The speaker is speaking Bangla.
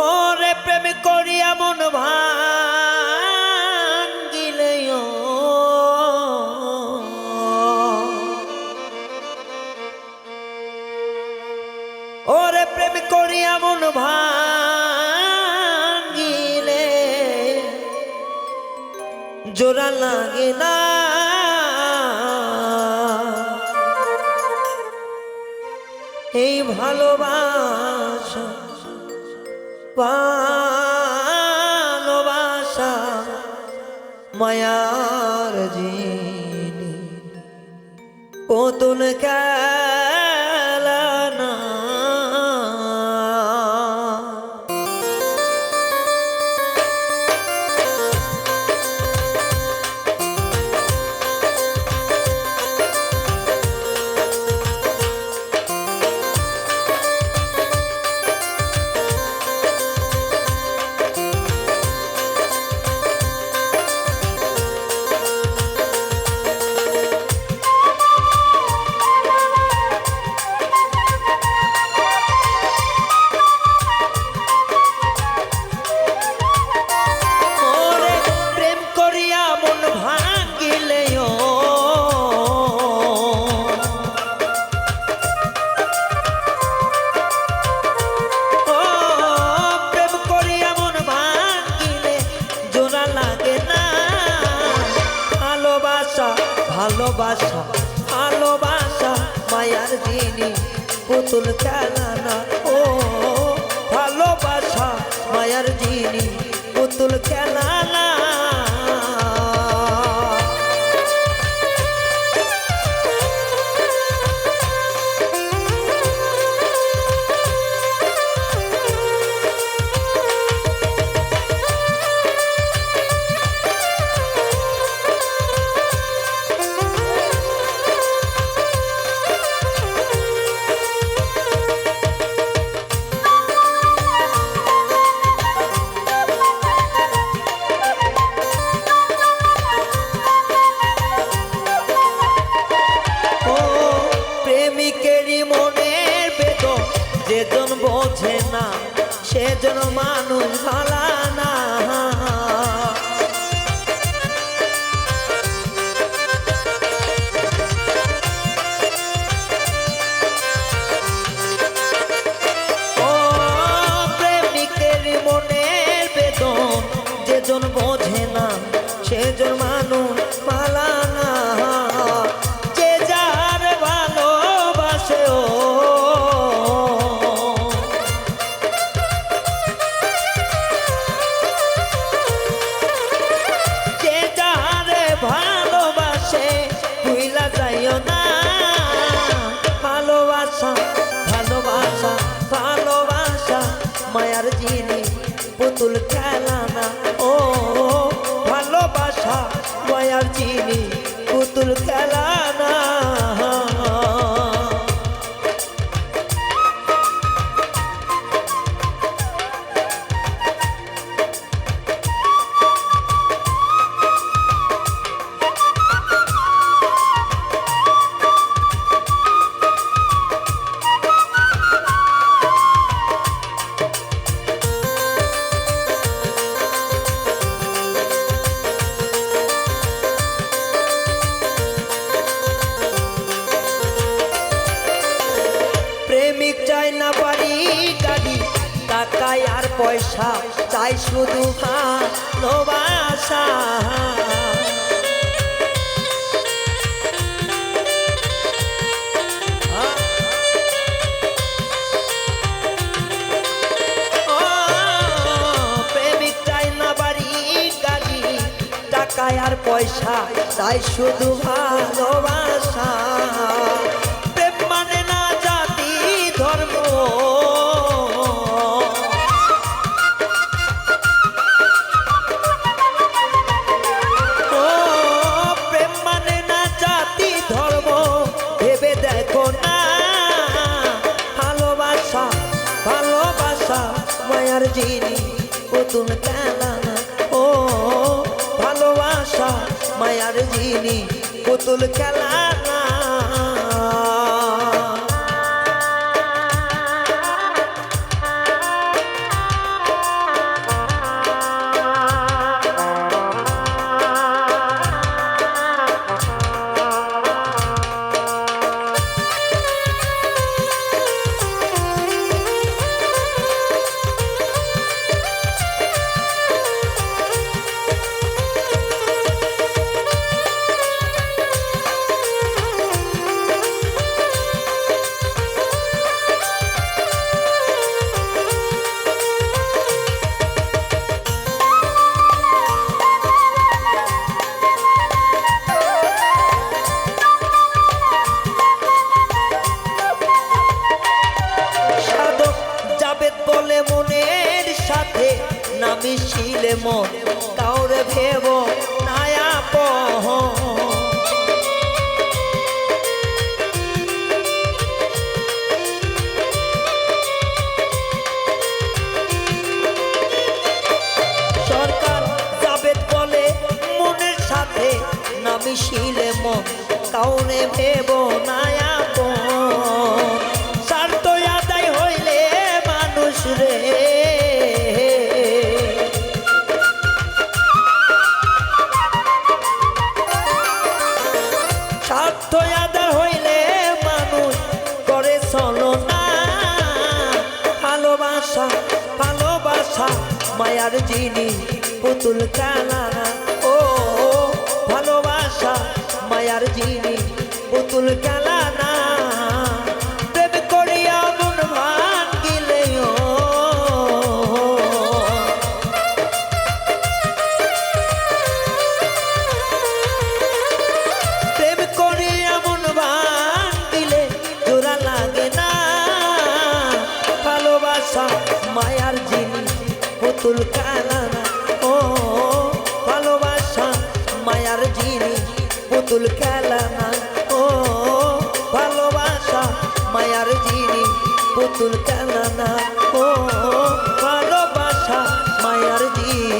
ওরে প্রেম করিয়া মন ও। ওরে প্রেম করিয়া মন ভাঙ্গিলে জোড়া লাগে না ভালোবাসা ভালোবাসা মায়ার জিনি কতুন খেলা ভালোবাসা ভালোবাসা মায়ার জিনি পুতুল খেলা না। ও ভালোবাসা মায়ার জিনি পুতুল খেলা সেজন মানুষ ভালা না যে যার ভালোবাসে ও। যে যারে ভালোবাসে, ভুইলা যাইও না। ভালোবাসা ভালোবাসা ভালোবাসা, মায়ার জিনি পুতুল খেলা না। পয়সা চাই শুধু ভালোবাসা। আর পয়সা চাই শুধু ভালোবাসা। প্রেম মানে না জাতি ধর্ম জিনি পুতুল খেলা। না ও ভালোবাসা মায়ার জিনি পুতুল খেলা মন কাউরে ভেব, নায়া পহ। সরকার জাবেদ বলে মনের সাথে না মিশিলে মন কাউনে ভেব, নায়া মায়ার যিনি পুতুল কানা। ও ভালোবাসা মায়ার যিনি পুতুল কালানা পুতুল কালানা ও ভালোবাসা, মায়ার জিনিস পুতুল খেলানা ও ভালোবাসা, মায়ার জিনিস পুতুল খেলানা ও ভালোবাসা, মায়ার জিনিস